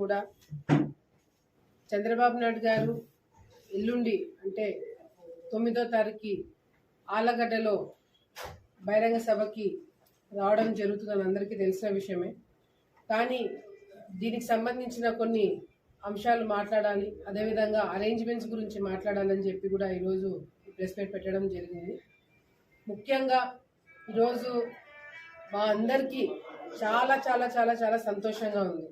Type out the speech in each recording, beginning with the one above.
కూడా. చంద్రబాబు నాయుడు గారు ఎల్లుండి అంటే తొమ్మిదో తారీఖు ఆలగడ్డలో బహిరంగ సభకి రావడం జరుగుతుందని అందరికీ తెలిసిన విషయమే. కానీ దీనికి సంబంధించిన కొన్ని అంశాలు మాట్లాడాలి అదేవిధంగా అరేంజ్మెంట్స్ గురించి మాట్లాడాలని చెప్పి కూడా ఈరోజు ప్రెస్ మీట్ పెట్టడం జరిగింది. ముఖ్యంగా ఈరోజు మా అందరికీ చాలా చాలా చాలా చాలా సంతోషంగా ఉంది.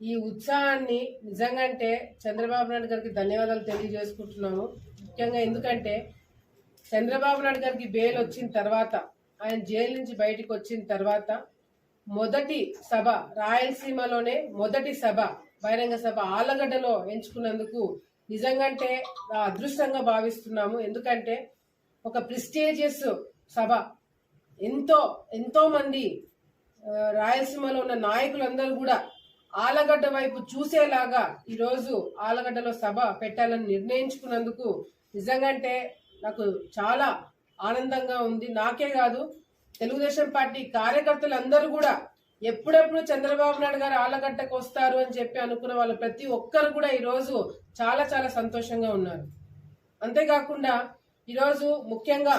ఈ ఉత్సాహాన్ని నిజంగా అంటే చంద్రబాబు నాయుడు గారికి ధన్యవాదాలు తెలియజేసుకుంటున్నాము. ముఖ్యంగా ఎందుకంటే చంద్రబాబు నాయుడు గారికి బెయిల్ వచ్చిన తర్వాత ఆయన జైలు నుంచి బయటకు వచ్చిన తర్వాత మొదటి సభ రాయలసీమలోనే మొదటి సభ బహిరంగ సభ ఆలగడ్డలో ఎంచుకున్నందుకు నిజంగంటే అదృష్టంగా భావిస్తున్నాము. ఎందుకంటే ఒక ప్రిస్టేజియస్ సభ. ఎంతో ఎంతో మంది రాయలసీమలో ఉన్న నాయకులందరూ కూడా ఆలగడ్డ వైపు చూసేలాగా ఈరోజు ఆలగడ్డలో సభ పెట్టాలని నిర్ణయించుకున్నందుకు నిజంగంటే నాకు చాలా ఆనందంగా ఉంది. నాకే కాదు తెలుగుదేశం పార్టీ కార్యకర్తలు అందరూ కూడా ఎప్పుడెప్పుడు చంద్రబాబు నాయుడు గారు ఆలగడ్డకు వస్తారు అని చెప్పి అనుకున్న వాళ్ళు ప్రతి ఒక్కరు కూడా ఈరోజు చాలా చాలా సంతోషంగా ఉన్నారు. అంతేకాకుండా ఈరోజు ముఖ్యంగా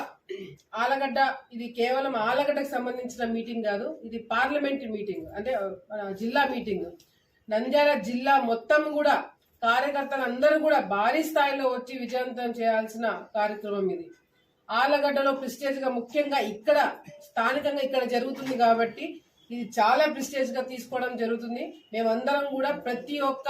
ఆలగడ్డ ఇది కేవలం ఆలగడ్డకు సంబంధించిన మీటింగ్ కాదు ఇది పార్లమెంటరీ మీటింగ్ అంటే జిల్లా మీటింగ్. నంద్యాల జిల్లా మొత్తం కూడా కార్యకర్తలు అందరూ కూడా భారీ స్థాయిలో వచ్చి విజయవంతం చేయాల్సిన కార్యక్రమం ఇది. ఆలగడ్డలో ప్రిస్టేజ్గా ముఖ్యంగా ఇక్కడ స్థానికంగా ఇక్కడ జరుగుతుంది కాబట్టి ఇది చాలా ప్రిస్టేజ్గా తీసుకోవడం జరుగుతుంది. మేమందరం కూడా ప్రతి ఒక్క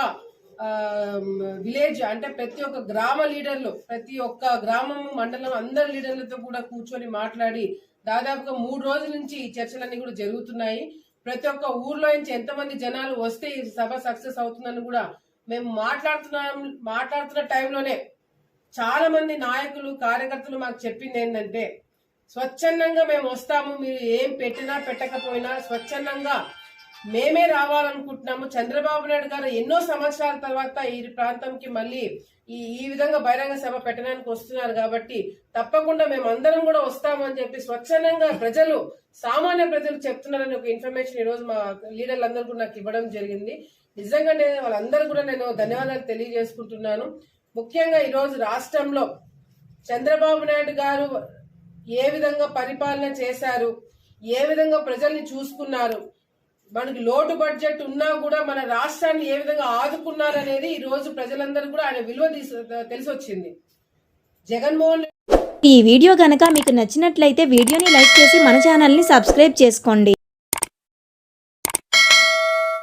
విలేజ్ అంటే ప్రతి ఒక్క గ్రామ లీడర్లు ప్రతి ఒక్క గ్రామం మండలం అందరి లీడర్లతో కూడా కూర్చొని మాట్లాడి దాదాపుగా మూడు రోజుల నుంచి ఈ చర్చలన్నీ కూడా జరుగుతున్నాయి. ప్రతి ఒక్క ఊర్లో నుంచి ఎంతమంది జనాలు వస్తే ఈ సభ సక్సెస్ అవుతుందని కూడా మేము మాట్లాడుతున్నాం మాట్లాడుతున్న టైంలోనే చాలా మంది నాయకులు కార్యకర్తలు మాకు చెప్పింది ఏంటంటే స్వచ్ఛందంగా మేము వస్తాము మీరు ఏం పెట్టినా పెట్టకపోయినా స్వచ్ఛందంగా మేమే రావాలనుకుంటున్నాము. చంద్రబాబు నాయుడు గారు ఎన్నో సంవత్సరాల తర్వాత ఈ ప్రాంతంకి మళ్ళీ ఈ ఈ విధంగా బహిరంగ సభ పెట్టడానికి వస్తున్నారు కాబట్టి తప్పకుండా మేము అందరం కూడా వస్తామని చెప్పి స్వచ్ఛందంగా ప్రజలు సామాన్య ప్రజలు చెప్తున్నారని ఒక ఇన్ఫర్మేషన్ ఈ రోజు మా లీడర్లందరూ కూడా నాకు ఇవ్వడం జరిగింది. నిజంగా నేను వాళ్ళందరూ కూడా నేను ధన్యవాదాలు తెలియజేసుకుంటున్నాను. ముఖ్యంగా ఈరోజు రాష్ట్రంలో చంద్రబాబు నాయుడు గారు ఏ విధంగా పరిపాలన చేశారు ఏ విధంగా ప్రజల్ని చూసుకున్నారు మనకి లోటు బడ్జెట్ ఉన్నా కూడా మన రాష్ట్రాన్ని ఏ విధంగా ఆదుకున్నారనేది ఈ రోజు ప్రజలందరూ కూడా ఆయన విలువ తెలిసి వచ్చింది జగన్మోహన్ ఈ వీడియో కనుక మీకు నచ్చినట్లయితే వీడియోని లైక్ చేసి మన ఛానల్ని సబ్స్క్రైబ్ చేసుకోండి.